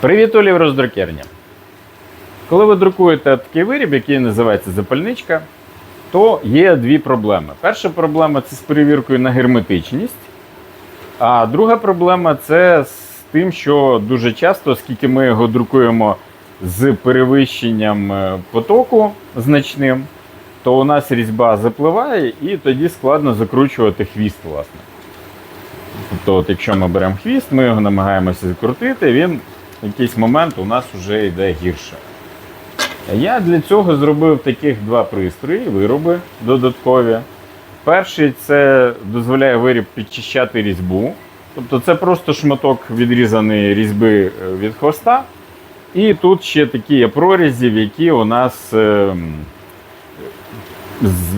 Привіт, Олів роздрукерня. Коли ви друкуєте такий виріб, який називається запальничка, то є дві проблеми. Перша проблема це з перевіркою на герметичність. А друга проблема це з тим, що дуже часто, оскільки ми його друкуємо з перевищенням е, потоку значним, то у нас різьба запливає і тоді складно закручувати хвіст, власне. Тобто, от якщо ми беремо хвіст, ми його намагаємося закрутити, він якийсь момент у нас вже йде гірше. Я для цього зробив таких два пристрої, вироби додаткові. Перший це дозволяє виріб підчищати різьбу. Тобто це просто шматок відрізаної різьби е, від хвоста. І тут ще такі є прорізі, в які у нас ем,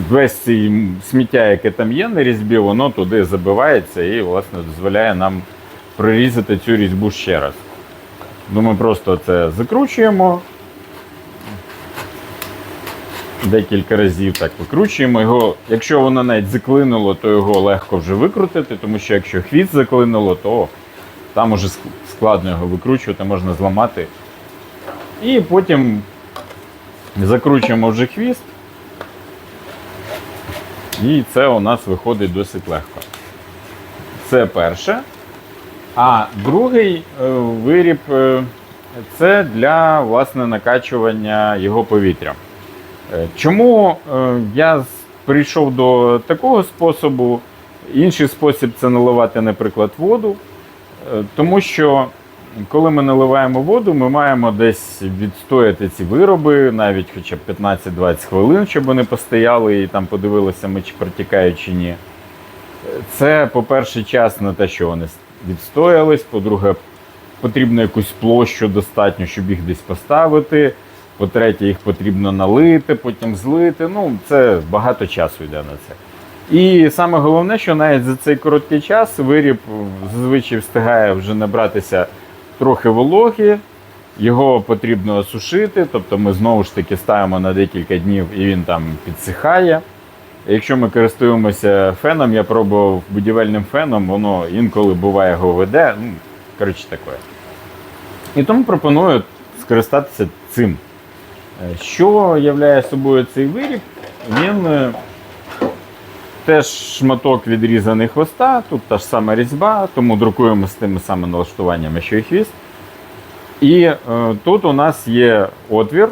весь цей сміття, яке там є на різьбі, воно туди забивається і власне дозволяє нам прорізати цю різьбу ще раз. Ну, ми просто це закручуємо. Декілька разів так викручуємо його. Якщо воно навіть заклинуло, то його легко вже викрутити, тому що якщо хвіст заклинуло, то там уже складно його викручувати, можна зламати. І потім закручуємо вже хвіст. І це у нас виходить досить легко. Це перше. А другий е, виріб е, це для власне накачування його повітрям. Е, Чому я прийшов до такого способу? Інший спосіб це наливати, наприклад, воду. Тому що коли ми наливаємо воду, ми маємо десь відстояти ці вироби, навіть хоча б 15-20 хвилин, щоб вони постояли і там подивилися, ми чи протікають чи ні. Це, по-перше, час на те, що вони відстоялись. По-друге, потрібно якусь площу достатньо, щоб їх десь поставити. По-третє, їх потрібно налити, потім злити. Ну, це багато часу йде на це. І саме головне, що навіть за цей короткий час виріб зазвичай встигає вже набратися трохи вологи, його потрібно осушити, тобто ми знову ж таки ставимо на декілька днів і він там підсихає. Якщо ми користуємося феном, я пробував будівельним феном, воно інколи буває ГВД, ну, коротше таке. І тому пропоную скористатися цим. Е, Що являє собою цей виріб? Він е, теж шматок відрізаний хвоста, тут та ж сама різьба, тому друкуємо з тими самими налаштуваннями, що і хвіст. І е, тут у нас є отвір,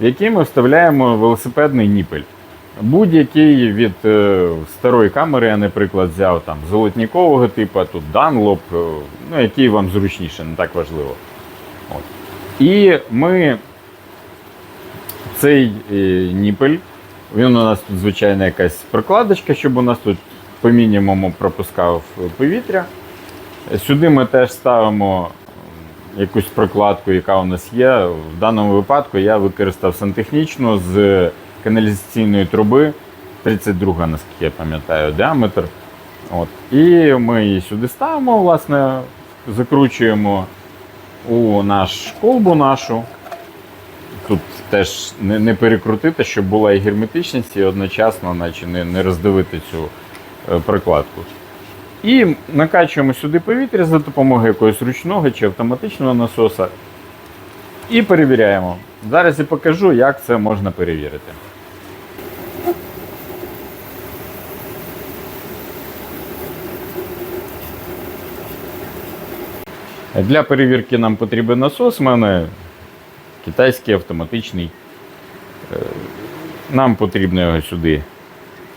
в який ми вставляємо велосипедний ніпель. Будь-який від е, старої камери, я, наприклад, взяв там золотнікового типу, тут Dunlop, е, ну, який вам зручніше, не так важливо. От. І ми цей е, ніпель, він у нас тут, звичайно, якась прокладочка, щоб у нас тут по мінімуму пропускав повітря. Сюди ми теж ставимо якусь прокладку, яка у нас є. В даному випадку я використав сантехнічну з каналізаційної труби 32, наскільки я пам'ятаю, діаметр. От. І ми її сюди ставимо, власне, закручуємо у наш колбу нашу. Тут теж не, не перекрутити, щоб була і герметичність, і одночасно наче не, не роздавити цю е, прокладку. І накачуємо сюди повітря за допомогою якогось ручного чи автоматичного насоса. І перевіряємо. Зараз я покажу, як це можна перевірити. Для перевірки нам потрібен насос. У мене китайський автоматичний. Е, Нам потрібно його сюди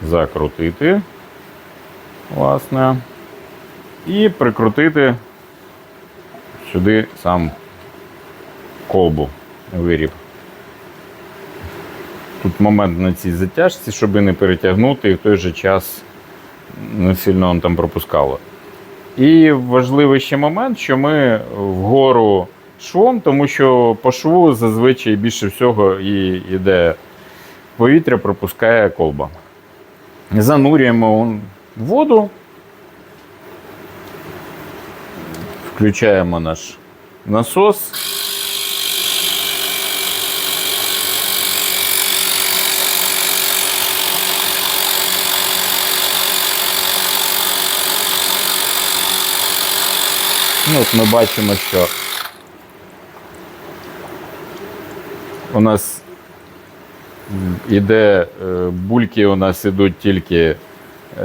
закрутити, власне, і прикрутити сюди сам колбу, виріб. Тут момент на цій затяжці, щоб не перетягнути, і в той же час не сильно он там пропускало. І важливий ще момент, що ми вгору швом, тому що по шву зазвичай більше всього і йде повітря, пропускає колба. Занурюємо воду, включаємо наш насос. От ми бачимо, що у нас іде, е, бульки у нас ідуть тільки е,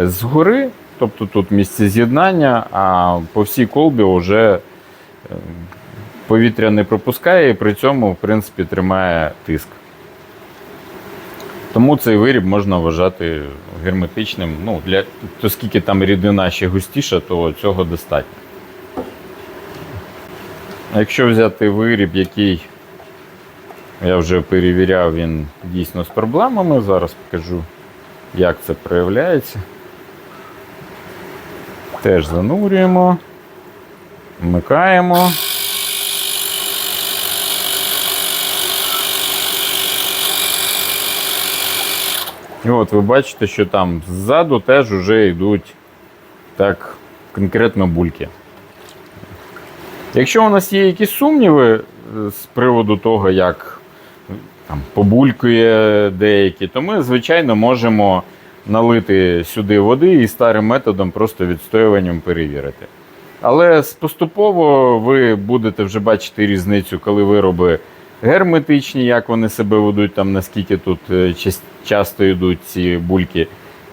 згори, тобто тут місце з'єднання, а по всій колбі вже е, повітря не пропускає і при цьому, в принципі, тримає тиск. Тому цей виріб можна вважати герметичним. Ну, для, оскільки там рідина ще густіша, то цього достатньо. Якщо взяти виріб, який я вже перевіряв, він дійсно з проблемами. Зараз покажу, як це проявляється. Теж занурюємо, вмикаємо. І от ви бачите, що там ззаду теж вже йдуть так конкретно бульки. Якщо у нас є якісь сумніви е, з приводу того, як там, побулькує деякі, то ми, звичайно, можемо налити сюди води і старим методом просто відстоюванням перевірити. Але поступово ви будете вже бачити різницю, коли вироби герметичні, як вони себе ведуть, там наскільки тут е, часто йдуть ці бульки.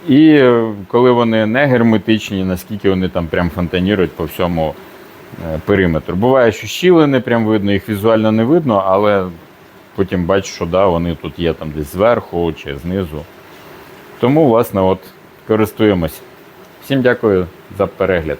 І е, коли вони не герметичні, наскільки вони там прям фонтанірують по всьому е, периметру. Буває, що щілини прям видно, їх візуально не видно, але потім бачу, що да, вони тут є там десь зверху чи знизу. Тому, власне, от користуємось. Всім дякую за перегляд.